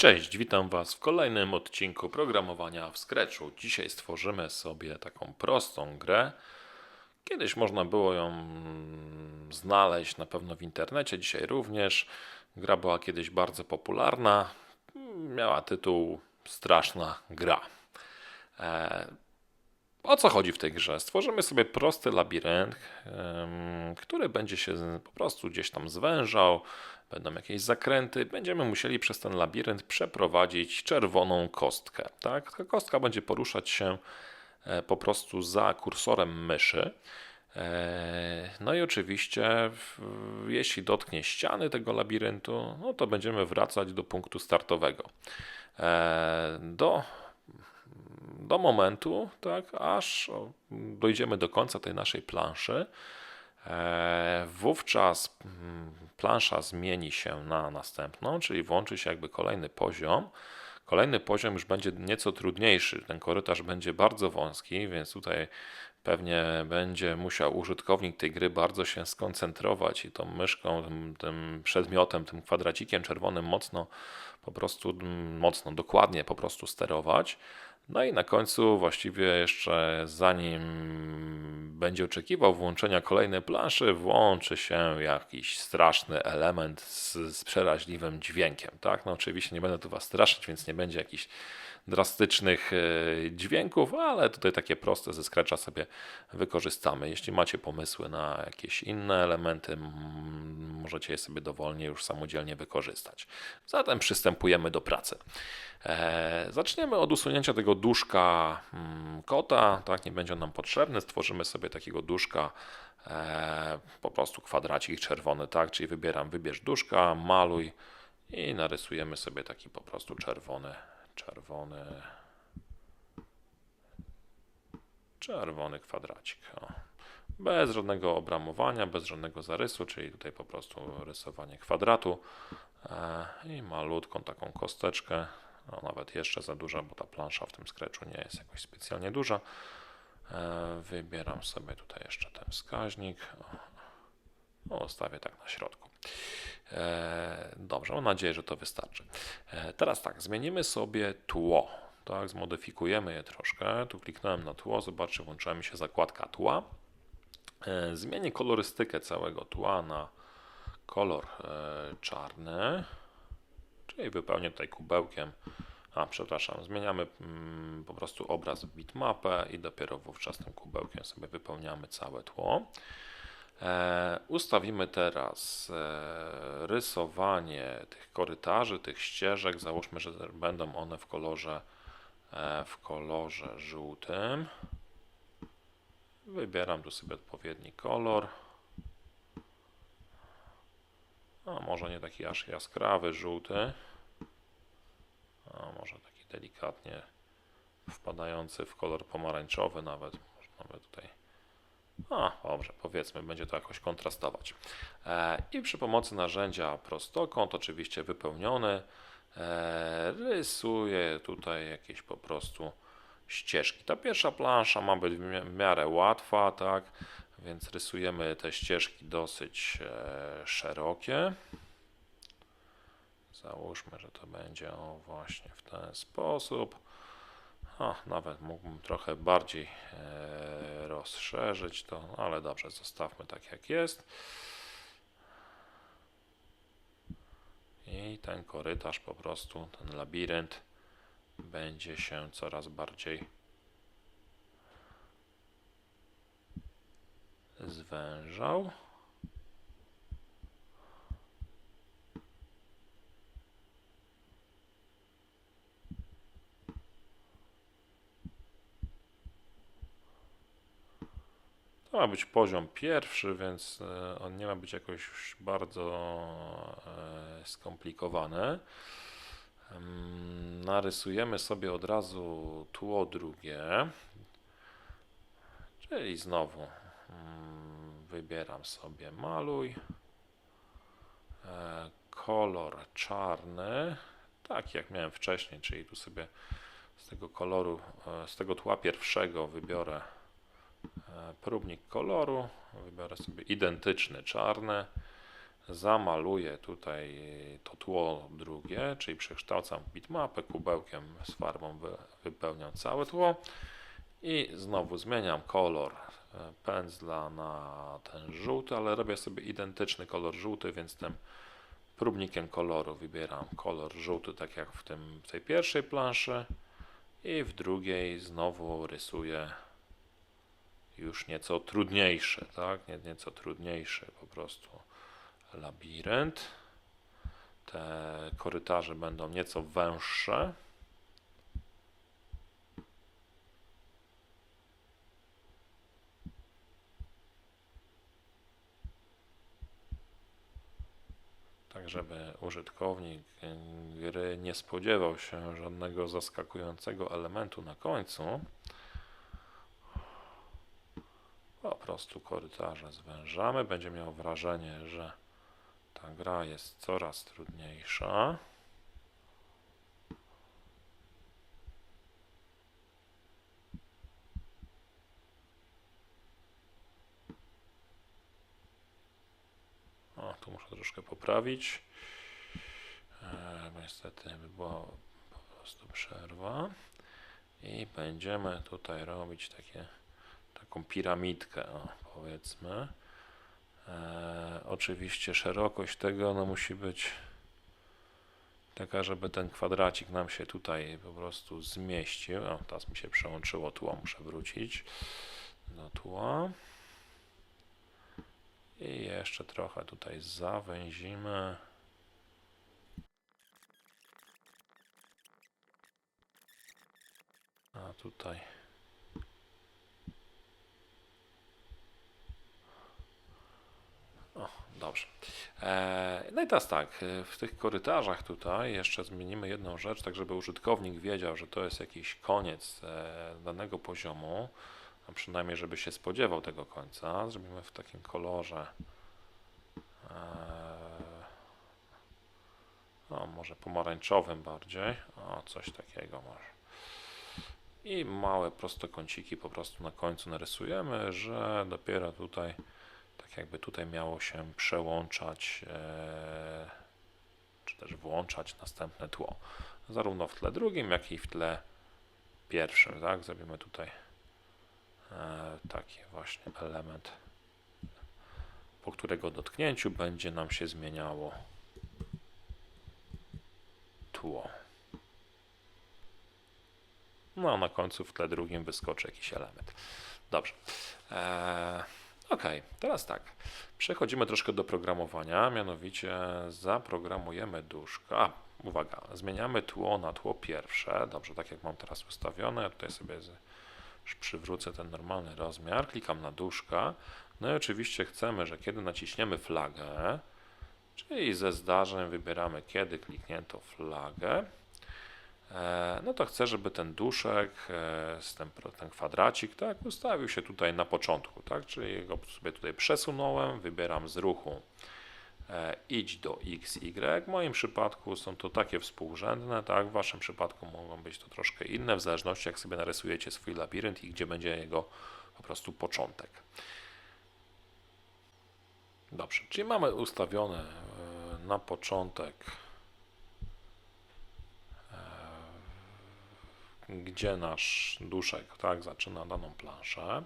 Cześć, witam Was w kolejnym odcinku programowania w Scratchu. Dzisiaj stworzymy sobie taką prostą grę. Kiedyś można było ją znaleźć na pewno w internecie, dzisiaj również. Gra była kiedyś bardzo popularna. Miała tytuł Straszna gra. E, o co chodzi w tej grze? Stworzymy sobie prosty labirynt, który będzie się po prostu gdzieś tam zwężał, będą jakieś zakręty. Będziemy musieli przez ten labirynt przeprowadzić czerwoną kostkę. Tak? Ta kostka będzie poruszać się e, po prostu za kursorem myszy. E, No i oczywiście, jeśli dotknie ściany tego labiryntu, no to będziemy wracać do punktu startowego. E, Do do momentu, tak, aż dojdziemy do końca tej naszej planszy. E, wówczas mm, plansza zmieni się na następną, czyli włączy się jakby kolejny poziom. Kolejny poziom już będzie nieco trudniejszy. Ten korytarz będzie bardzo wąski, więc tutaj pewnie będzie musiał użytkownik tej gry bardzo się skoncentrować i tą myszką, tym, tym przedmiotem, tym kwadracikiem czerwonym mocno, po prostu mm, mocno, dokładnie po prostu sterować. No i na końcu, właściwie jeszcze zanim będzie oczekiwał włączenia kolejnej planszy, włączy się jakiś straszny element z, z przeraźliwym dźwiękiem. Tak? No oczywiście nie będę tu Was straszyć, więc nie będzie jakichś drastycznych e, dźwięków, ale tutaj takie proste ze Scratcha sobie wykorzystamy. Jeśli macie pomysły na jakieś inne elementy, możecie je sobie dowolnie już samodzielnie wykorzystać. Zatem przystępujemy do pracy. E, zaczniemy od usunięcia tego duszka mm, kota, tak, nie będzie on nam potrzebny. Stworzymy sobie takiego duszka, e, po prostu kwadracik czerwony, tak, czyli wybieram wybierz duszka, maluj i narysujemy sobie taki po prostu czerwony, czerwony, czerwony kwadracik. O. Bez żadnego obramowania, bez żadnego zarysu, czyli tutaj po prostu rysowanie kwadratu e, i malutką taką kosteczkę, no nawet jeszcze za duża, bo ta plansza w tym Scratchu nie jest jakoś specjalnie duża. E, Wybieram sobie tutaj jeszcze ten wskaźnik. O, Ustawię tak na środku. E, Dobrze, mam nadzieję, że to wystarczy. E, Teraz tak, zmienimy sobie tło. Tak, zmodyfikujemy je troszkę. Tu kliknąłem na tło, zobaczcie, włączyła mi się zakładka tła. E, Zmienię kolorystykę całego tła na kolor czarny, czyli wypełnię tutaj kubełkiem. A, przepraszam, zmieniamy mm, po prostu obraz w bitmapę i dopiero wówczas tym kubełkiem sobie wypełniamy całe tło. E, ustawimy teraz e, rysowanie tych korytarzy, tych ścieżek. Załóżmy, że będą one w kolorze, e, w kolorze żółtym. Wybieram tu sobie odpowiedni kolor. A może nie taki aż jaskrawy, żółty. A może taki delikatnie wpadający w kolor pomarańczowy nawet. Można by tutaj. A, dobrze, powiedzmy, będzie to jakoś kontrastować. E, I przy pomocy narzędzia prostokąt, oczywiście wypełniony, e, rysuję tutaj jakieś po prostu ścieżki. Ta pierwsza plansza ma być w mi- w miarę łatwa, tak, więc rysujemy te ścieżki dosyć e, szerokie. Załóżmy, że to będzie o właśnie w ten sposób. A, nawet mógłbym trochę bardziej e, rozszerzyć to, ale dobrze, zostawmy tak jak jest. I ten korytarz po prostu, ten labirynt będzie się coraz bardziej zwężał. To ma być poziom pierwszy, więc e, on nie ma być jakoś bardzo e, skomplikowany. Em, Narysujemy sobie od razu tło drugie, czyli znowu mm, wybieram sobie maluj, e, kolor czarny, tak jak miałem wcześniej, czyli tu sobie z tego koloru, z tego tła pierwszego wybiorę próbnik koloru, wybiorę sobie identyczny czarny, zamaluję tutaj to tło drugie, czyli przekształcam bitmapę kubełkiem z farbą, wy- wypełniam całe tło. I znowu zmieniam kolor e, pędzla na ten żółty, ale robię sobie identyczny kolor żółty, więc tym próbnikiem koloru wybieram kolor żółty, tak jak w, tym, w tej pierwszej planszy. I w drugiej znowu rysuję już nieco trudniejszy, tak? Nie, nieco trudniejszy po prostu labirynt. Te korytarze będą nieco węższe. Tak, żeby użytkownik gry nie spodziewał się żadnego zaskakującego elementu na końcu. Po prostu korytarze zwężamy. Będzie miał wrażenie, że ta gra jest coraz trudniejsza. O, tu muszę troszkę poprawić. E, niestety była po prostu przerwa. I będziemy tutaj robić takie, taką piramidkę, o, powiedzmy. E, oczywiście szerokość tego no, musi być taka, żeby ten kwadracik nam się tutaj po prostu zmieścił. O, teraz mi się przełączyło tło, muszę wrócić do tła. I jeszcze trochę tutaj zawęzimy. A tutaj. O, dobrze. E, no i teraz tak, e, w tych korytarzach tutaj jeszcze zmienimy jedną rzecz, tak żeby użytkownik wiedział, że to jest jakiś koniec e, danego poziomu, a przynajmniej żeby się spodziewał tego końca. Zrobimy w takim kolorze. E, o, może pomarańczowym bardziej. O, coś takiego może. I małe prostokąciki po prostu na końcu narysujemy, że dopiero tutaj, tak jakby tutaj miało się przełączać, e, czy też włączać następne tło. Zarówno w tle drugim, jak i w tle pierwszym. Tak? Zrobimy tutaj e, taki właśnie element, po którego dotknięciu będzie nam się zmieniało tło. No a na końcu w tle drugim wyskoczy jakiś element. Dobrze. Eee, ok, teraz tak. Przechodzimy troszkę do programowania, mianowicie zaprogramujemy duszka. A, uwaga, zmieniamy tło na tło pierwsze. Dobrze, tak jak mam teraz ustawione. Ja tutaj sobie już przywrócę ten normalny rozmiar. Klikam na duszka. No i oczywiście chcemy, że kiedy naciśniemy flagę, czyli ze zdarzeń wybieramy kiedy kliknięto flagę, no to chcę, żeby ten duszek, e, ten, ten kwadracik, tak, ustawił się tutaj na początku, tak, czyli go sobie tutaj przesunąłem, wybieram z ruchu e, idź do x, y. W moim przypadku są to takie współrzędne, tak, w waszym przypadku mogą być to troszkę inne, w zależności jak sobie narysujecie swój labirynt i gdzie będzie jego po prostu początek. Dobrze, czyli mamy ustawione na początek gdzie nasz duszek tak, zaczyna daną planszę.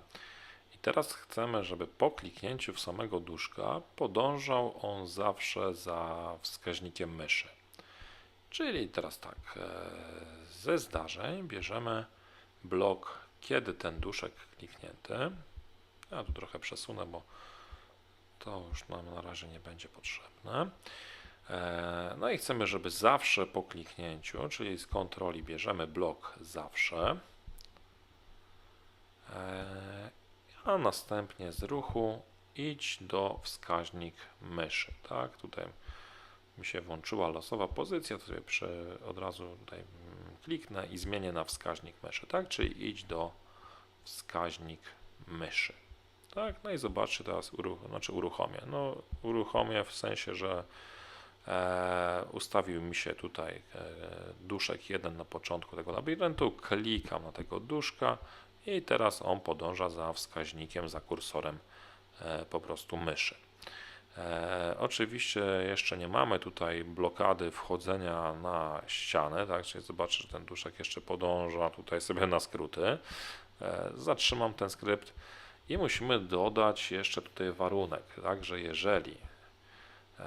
I teraz chcemy, żeby po kliknięciu w samego duszka podążał on zawsze za wskaźnikiem myszy. Czyli teraz tak, e, ze zdarzeń bierzemy blok, kiedy ten duszek kliknięty. Ja tu trochę przesunę, bo to już nam na razie nie będzie potrzebne. E, no i chcemy, żeby zawsze po kliknięciu, czyli z kontroli bierzemy blok zawsze, e, a następnie z ruchu idź do wskaźnik myszy. Tak, tutaj mi się włączyła losowa pozycja, to sobie przy, od razu tutaj mm, kliknę i zmienię na wskaźnik myszy, tak, czyli idź do wskaźnik myszy. Tak, no i zobaczcie teraz, uruch znaczy uruchomię. No, uruchomię w sensie, że ustawił mi się tutaj e, duszek jeden na początku tego labiryntu, klikam na tego duszka i teraz on podąża za wskaźnikiem, za kursorem e, po prostu myszy. E, oczywiście jeszcze nie mamy tutaj blokady wchodzenia na ścianę, tak? Czyli zobaczę, że ten duszek jeszcze podąża tutaj sobie na skróty. E, zatrzymam ten skrypt i musimy dodać jeszcze tutaj warunek, tak? Że jeżeli e,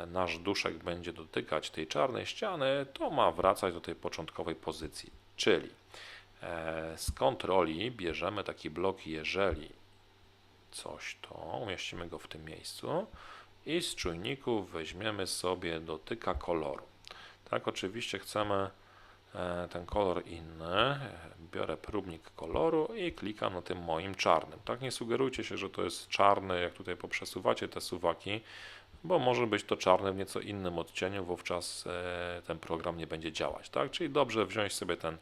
nasz duszek będzie dotykać tej czarnej ściany, to ma wracać do tej początkowej pozycji. Czyli e, z kontroli bierzemy taki blok, jeżeli coś to, umieścimy go w tym miejscu i z czujników weźmiemy sobie dotyka koloru. Tak, oczywiście chcemy e, ten kolor inny. Biorę próbnik koloru i klikam na tym moim czarnym. Tak, nie sugerujcie się, że to jest czarny, jak tutaj poprzesuwacie te suwaki, bo może być to czarny w nieco innym odcieniu, wówczas e, ten program nie będzie działać. Tak, czyli dobrze wziąć sobie ten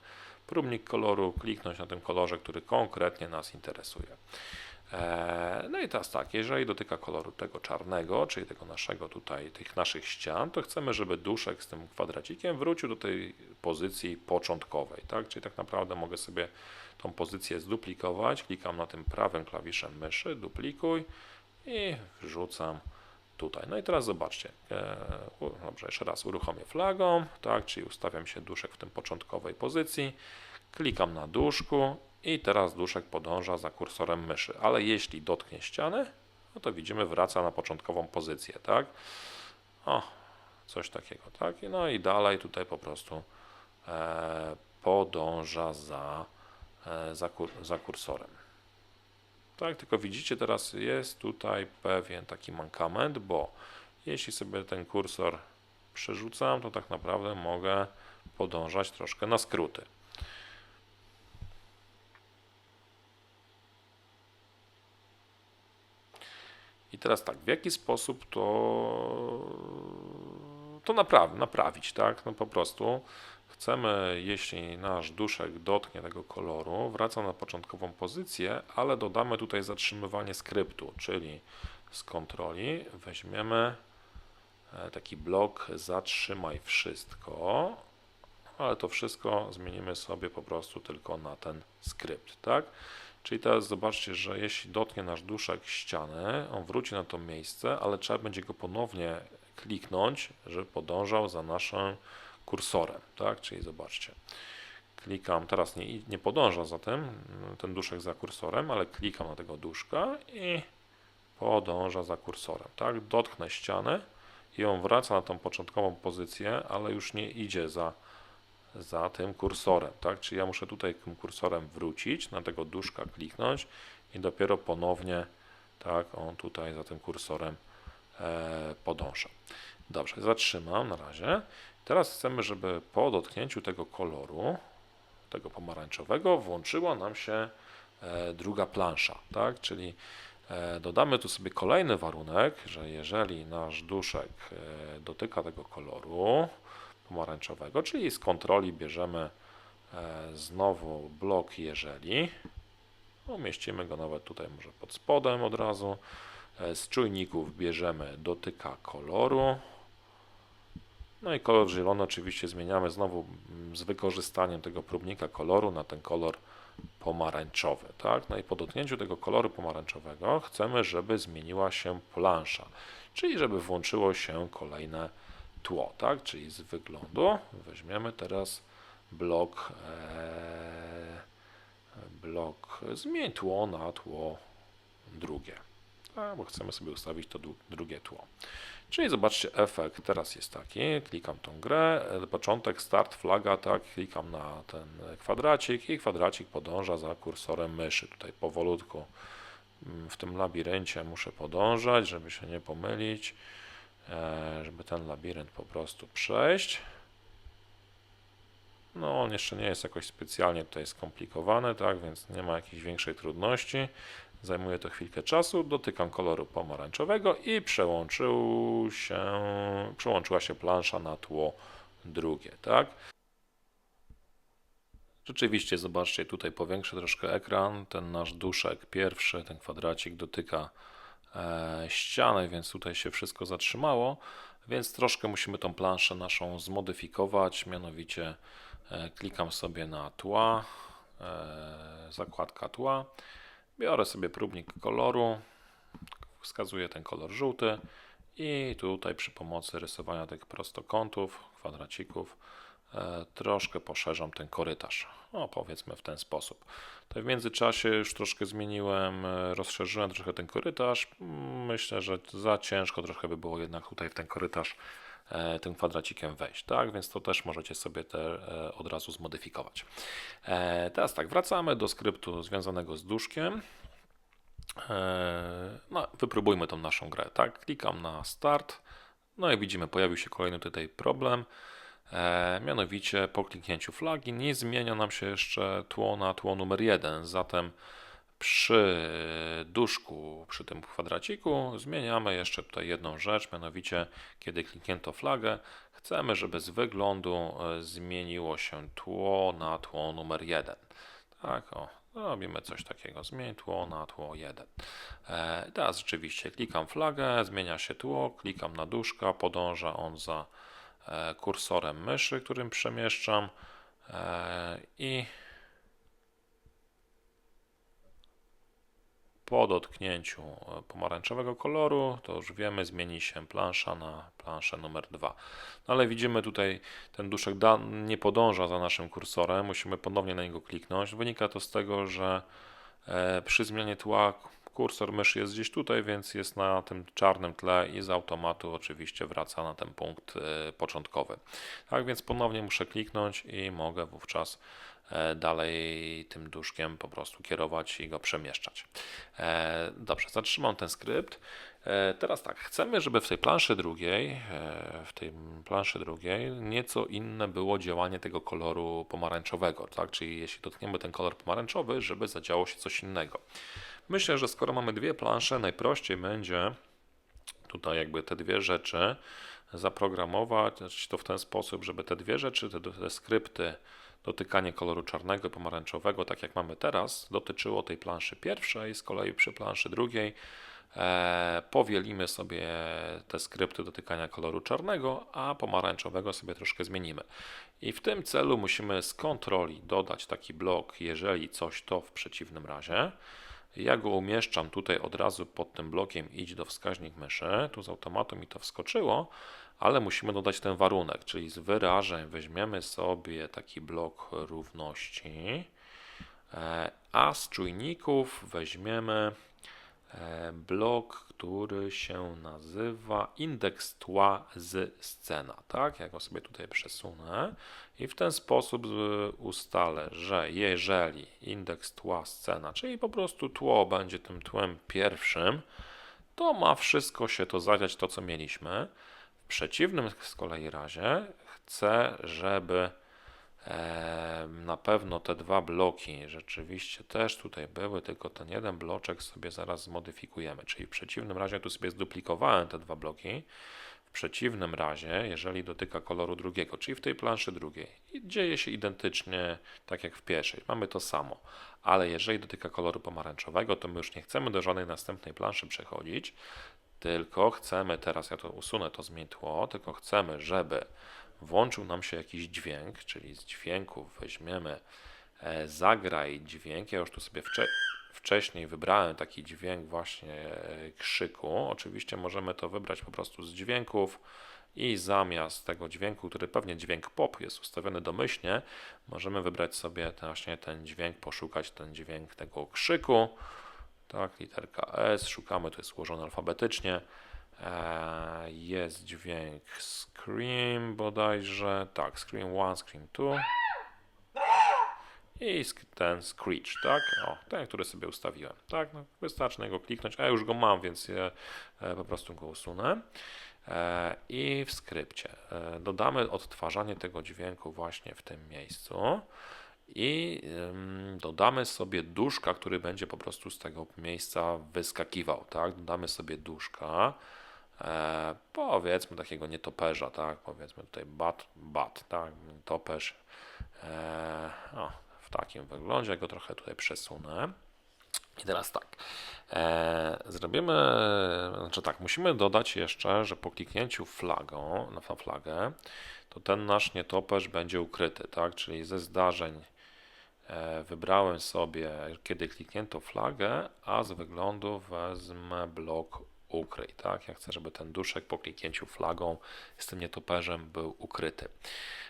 próbnik koloru, kliknąć na tym kolorze, który konkretnie nas interesuje. E, no i teraz tak, jeżeli dotyka koloru tego czarnego, czyli tego naszego tutaj, tych naszych ścian, to chcemy, żeby duszek z tym kwadracikiem wrócił do tej pozycji początkowej, tak? Czyli tak naprawdę mogę sobie tą pozycję zduplikować, klikam na tym prawym klawiszem myszy, duplikuj i wrzucam tutaj. No i teraz zobaczcie, e, dobrze, jeszcze raz uruchomię flagą, tak, czyli ustawiam się duszek w tym początkowej pozycji, klikam na duszku i teraz duszek podąża za kursorem myszy, ale jeśli dotknie ściany, no to widzimy wraca na początkową pozycję, tak? O, coś takiego, tak? No i dalej tutaj po prostu e, podąża za, e, za, kur, za kursorem. Tak, tylko widzicie, teraz jest tutaj pewien taki mankament, bo jeśli sobie ten kursor przerzucam, to tak naprawdę mogę podążać troszkę na skróty. I teraz tak, w jaki sposób to, to napraw, naprawić, tak? No po prostu chcemy, jeśli nasz duszek dotknie tego koloru, wraca na początkową pozycję, ale dodamy tutaj zatrzymywanie skryptu, czyli z kontroli weźmiemy e, taki blok zatrzymaj wszystko, ale to wszystko zmienimy sobie po prostu tylko na ten skrypt, tak? Czyli teraz zobaczcie, że jeśli dotknie nasz duszek ściany, on wróci na to miejsce, ale trzeba będzie go ponownie kliknąć, żeby podążał za naszym kursorem, tak? Czyli zobaczcie, klikam, teraz nie, nie podąża za tym, ten duszek za kursorem, ale klikam na tego duszka i podąża za kursorem, tak? Dotknę ścianę i on wraca na tą początkową pozycję, ale już nie idzie za za tym kursorem, tak? Czyli ja muszę tutaj tym kursorem wrócić, na tego duszka kliknąć i dopiero ponownie, tak, on tutaj za tym kursorem e, podąża. Dobrze, zatrzymam na razie. Teraz chcemy, żeby po dotknięciu tego koloru, tego pomarańczowego, włączyła nam się e, druga plansza, tak? Czyli e, dodamy tu sobie kolejny warunek, że jeżeli nasz duszek e, dotyka tego koloru, pomarańczowego, czyli z kontroli bierzemy znowu blok jeżeli. Umieścimy go nawet tutaj może pod spodem od razu. Z czujników bierzemy dotyka koloru. No i kolor zielony oczywiście zmieniamy znowu mm, z wykorzystaniem tego próbnika koloru na ten kolor pomarańczowy. Tak? No i po dotknięciu tego koloru pomarańczowego chcemy, żeby zmieniła się plansza, czyli żeby włączyło się kolejne tło, tak? Czyli z wyglądu weźmiemy teraz blok, e, blok, zmień tło na tło drugie, bo chcemy sobie ustawić to drugie tło. Czyli zobaczcie, efekt teraz jest taki, klikam tą grę, e, początek, start, flaga, tak, klikam na ten kwadracik i kwadracik podąża za kursorem myszy. Tutaj powolutku mm, w tym labiryncie muszę podążać, żeby się nie pomylić. E, żeby ten labirynt po prostu przejść. No, on jeszcze nie jest jakoś specjalnie tutaj skomplikowany, tak, więc nie ma jakiejś większej trudności. Zajmuje to chwilkę czasu. Dotykam koloru pomarańczowego i przełączył się, przełączyła się plansza na tło drugie, tak. Rzeczywiście, zobaczcie, tutaj powiększę troszkę ekran. Ten nasz duszek pierwszy, ten kwadracik dotyka E, ścianę, więc tutaj się wszystko zatrzymało, więc troszkę musimy tą planszę naszą zmodyfikować, mianowicie e, klikam sobie na tła, e, zakładka tła, biorę sobie próbnik koloru, wskazuję ten kolor żółty I tutaj przy pomocy rysowania tych prostokątów, kwadracików, e, troszkę poszerzam ten korytarz. No, powiedzmy w ten sposób. To w międzyczasie już troszkę zmieniłem, e, rozszerzyłem trochę ten korytarz. Mm, Myślę, że za ciężko trochę by było jednak tutaj w ten korytarz tym kwadracikiem wejść, tak? Więc to też możecie sobie te e, od razu zmodyfikować. E, Teraz tak, wracamy do skryptu związanego z duszkiem. E, No, wypróbujmy tą naszą grę, tak? Klikam na start. No i widzimy, pojawił się kolejny tutaj problem. E, mianowicie po kliknięciu flagi nie zmienia nam się jeszcze tło na tło numer 1. Zatem przy duszku, przy tym kwadraciku zmieniamy jeszcze tutaj jedną rzecz, mianowicie kiedy kliknięto flagę, chcemy, żeby z wyglądu e, zmieniło się tło na tło numer 1. Tak, o, robimy coś takiego. Zmień tło na tło 1. E, teraz rzeczywiście klikam flagę, zmienia się tło, klikam na duszka, podąża on za e, kursorem myszy, którym przemieszczam e, i po dotknięciu e, pomarańczowego koloru, to już wiemy, zmieni się plansza na planszę numer 2. No ale widzimy tutaj, ten duszek da, nie podąża za naszym kursorem, musimy ponownie na niego kliknąć. Wynika to z tego, że e, przy zmianie tła kursor myszy jest gdzieś tutaj, więc jest na tym czarnym tle i z automatu oczywiście wraca na ten punkt e, początkowy. Tak więc ponownie muszę kliknąć i mogę wówczas dalej tym duszkiem po prostu kierować i go przemieszczać. E, Dobrze, zatrzymam ten skrypt. E, Teraz tak, chcemy, żeby w tej planszy drugiej, e, w tej planszy drugiej nieco inne było działanie tego koloru pomarańczowego, tak? Czyli jeśli dotkniemy ten kolor pomarańczowy, żeby zadziało się coś innego. Myślę, że skoro mamy dwie plansze, najprościej będzie tutaj jakby te dwie rzeczy zaprogramować znaczy to w ten sposób, żeby te dwie rzeczy, te, te skrypty, dotykanie koloru czarnego i pomarańczowego, tak jak mamy teraz, dotyczyło tej planszy pierwszej, z kolei przy planszy drugiej e, powielimy sobie te skrypty dotykania koloru czarnego, a pomarańczowego sobie troszkę zmienimy. I w tym celu musimy z kontroli dodać taki blok, jeżeli coś, to w przeciwnym razie. Ja go umieszczam tutaj od razu pod tym blokiem idź do wskaźnik myszy. Tu z automatu mi to wskoczyło, ale musimy dodać ten warunek, czyli z wyrażeń weźmiemy sobie taki blok równości, e, a z czujników weźmiemy blok, który się nazywa indeks tła z scena. Tak, ja go sobie tutaj przesunę i w ten sposób y, ustalę, że jeżeli indeks tła scena, czyli po prostu tło będzie tym tłem pierwszym, to ma wszystko się to zadziać to, co mieliśmy. W przeciwnym z kolei razie chcę, żeby e, na pewno te dwa bloki rzeczywiście też tutaj były, tylko ten jeden bloczek sobie zaraz zmodyfikujemy. Czyli w przeciwnym razie tu sobie zduplikowałem te dwa bloki. W przeciwnym razie, jeżeli dotyka koloru drugiego, czyli w tej planszy drugiej, dzieje się identycznie tak jak w pierwszej, mamy to samo. Ale jeżeli dotyka koloru pomarańczowego, to my już nie chcemy do żadnej następnej planszy przechodzić, tylko chcemy, teraz ja to usunę, to zmień tło, tylko chcemy, żeby włączył nam się jakiś dźwięk, czyli z dźwięków weźmiemy e, zagraj dźwięk. Ja już tu sobie wcze wcześniej wybrałem taki dźwięk właśnie e, krzyku. Oczywiście możemy to wybrać po prostu z dźwięków i zamiast tego dźwięku, który pewnie dźwięk pop jest ustawiony domyślnie, możemy wybrać sobie właśnie ten dźwięk, poszukać ten dźwięk tego krzyku. Tak, literka S, szukamy, to jest ułożone alfabetycznie. E, Jest dźwięk Scream bodajże. Tak, Scream 1, Scream 2. I ten Screech, tak? O, ten, który sobie ustawiłem. Tak, no, wystarczy na niego kliknąć. A już go mam, więc ja e, po prostu go usunę. E, I w skrypcie e, dodamy odtwarzanie tego dźwięku właśnie w tym miejscu. I dodamy sobie duszka, który będzie po prostu z tego miejsca wyskakiwał, tak? Dodamy sobie duszka, e, powiedzmy takiego nietoperza, tak? Powiedzmy tutaj bat, bat, tak? Toperz. E, o, w takim wyglądzie, go trochę tutaj przesunę. I teraz tak, e, zrobimy, znaczy tak, musimy dodać jeszcze, że po kliknięciu flagą, na flagę, to ten nasz nietoperz będzie ukryty, tak? Czyli ze zdarzeń e, wybrałem sobie, kiedy kliknięto flagę, a z wyglądu wezmę blok ukryj, tak? Ja chcę, żeby ten duszek po kliknięciu flagą z tym nietoperzem był ukryty.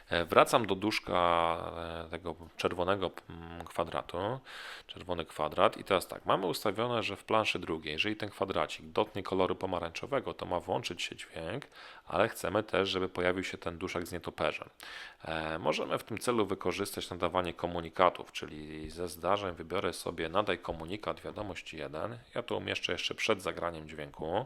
E, Wracam do duszka e, tego czerwonego mm, kwadratu, czerwony kwadrat i teraz tak, mamy ustawione, że w planszy drugiej, jeżeli ten kwadracik dotknie koloru pomarańczowego, to ma włączyć się dźwięk, ale chcemy też, żeby pojawił się ten duszek z nietoperzem. E, Możemy w tym celu wykorzystać nadawanie komunikatów, czyli ze zdarzeń wybiorę sobie nadaj komunikat wiadomość 1. Ja to umieszczę jeszcze przed zagraniem dźwięku.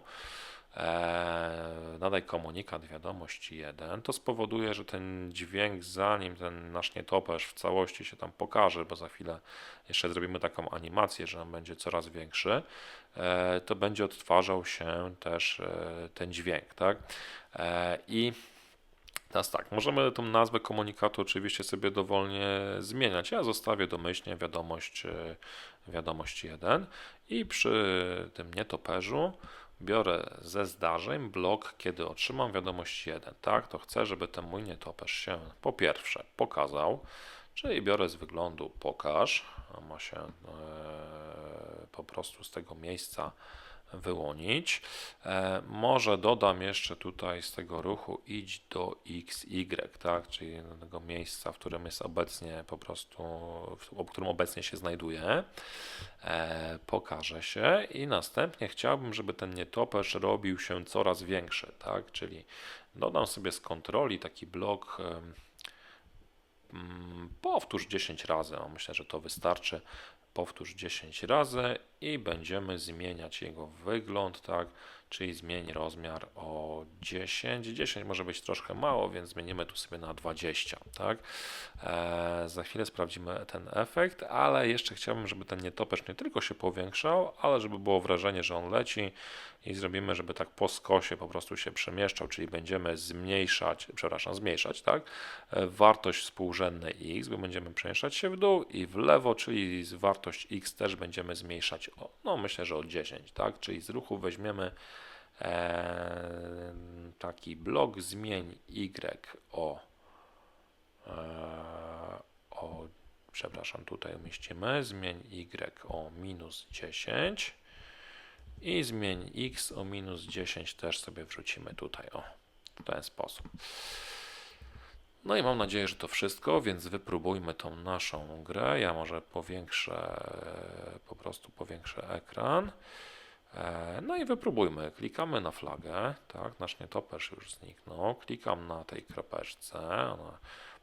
Nadaj komunikat wiadomość 1. To spowoduje, że ten dźwięk, zanim ten nasz nietoperz w całości się tam pokaże, bo za chwilę jeszcze zrobimy taką animację, że on będzie coraz większy, eee, to będzie odtwarzał się też eee, ten dźwięk, tak? Eee, I Teraz tak, możemy tą nazwę komunikatu oczywiście sobie dowolnie zmieniać. Ja zostawię domyślnie wiadomość, e, wiadomość 1 i przy tym nietoperzu biorę ze zdarzeń blok, kiedy otrzymam wiadomość 1. Tak, to chcę, żeby ten mój nietoperz się po pierwsze pokazał, czyli biorę z wyglądu pokaż, a ma się e, po prostu z tego miejsca wyłonić. E, może dodam jeszcze tutaj z tego ruchu idź do XY, tak, czyli do tego miejsca, w którym jest obecnie po prostu, w którym obecnie się znajduje. E, pokaże się i następnie chciałbym, żeby ten nietoperz robił się coraz większy, tak, czyli dodam sobie z kontroli taki blok mm, powtórz 10 razy, no myślę, że to wystarczy. Powtórz 10 razy i będziemy zmieniać jego wygląd, tak? Czyli zmień rozmiar o 10. 10 może być troszkę mało, więc zmienimy tu sobie na 20, tak? Eee, za chwilę sprawdzimy ten efekt, ale jeszcze chciałbym, żeby ten nietoperz nie tylko się powiększał, ale żeby było wrażenie, że on leci i zrobimy, żeby tak po skosie po prostu się przemieszczał, czyli będziemy zmniejszać, przepraszam, zmniejszać, tak? E, wartość współrzędnej x, bo będziemy przemieszczać się w dół i w lewo, czyli wartość x też będziemy zmniejszać, o, no myślę, że o 10, tak? Czyli z ruchu weźmiemy e, taki blok zmień y o, e, o przepraszam, tutaj umieścimy, zmień y o minus 10 i zmień x o minus 10 też sobie wrzucimy tutaj, o, w ten sposób. No i mam nadzieję, że to wszystko, więc wypróbujmy tą naszą grę. Ja może powiększę, po prostu powiększę ekran. E, No i wypróbujmy. Klikamy na flagę, tak, nasz nietoperz już zniknął. Klikam na tej kropeczce, ona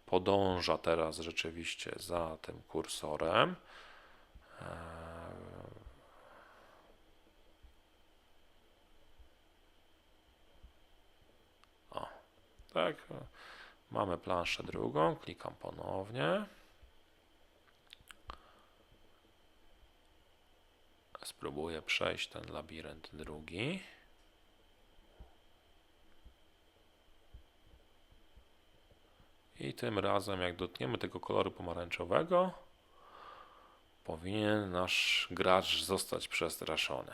podąża teraz rzeczywiście za tym kursorem. E, O, tak. Mamy planszę drugą, klikam ponownie. Spróbuję przejść ten labirynt drugi. I tym razem, jak dotkniemy tego koloru pomarańczowego, powinien nasz gracz zostać przestraszony.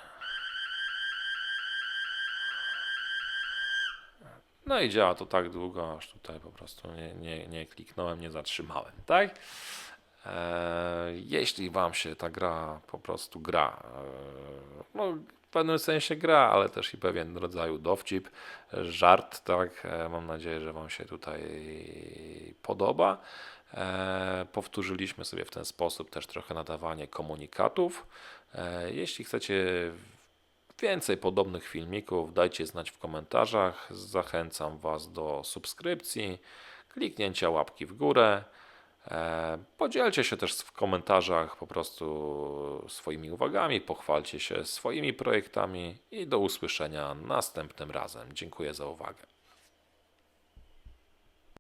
No i działa to tak długo, aż tutaj po prostu nie, nie, nie kliknąłem, nie zatrzymałem, tak? E, jeśli Wam się ta gra po prostu gra, e, no w pewnym sensie gra, ale też i pewien rodzaju dowcip, żart, tak? E, mam nadzieję, że Wam się tutaj podoba. Powtórzyliśmy sobie w ten sposób też trochę nadawanie komunikatów. Jeśli chcecie Więcej podobnych filmików dajcie znać w komentarzach. Zachęcam Was do subskrypcji, kliknięcia łapki w górę. E, Podzielcie się też w komentarzach po prostu swoimi uwagami, pochwalcie się swoimi projektami i do usłyszenia następnym razem. Dziękuję za uwagę.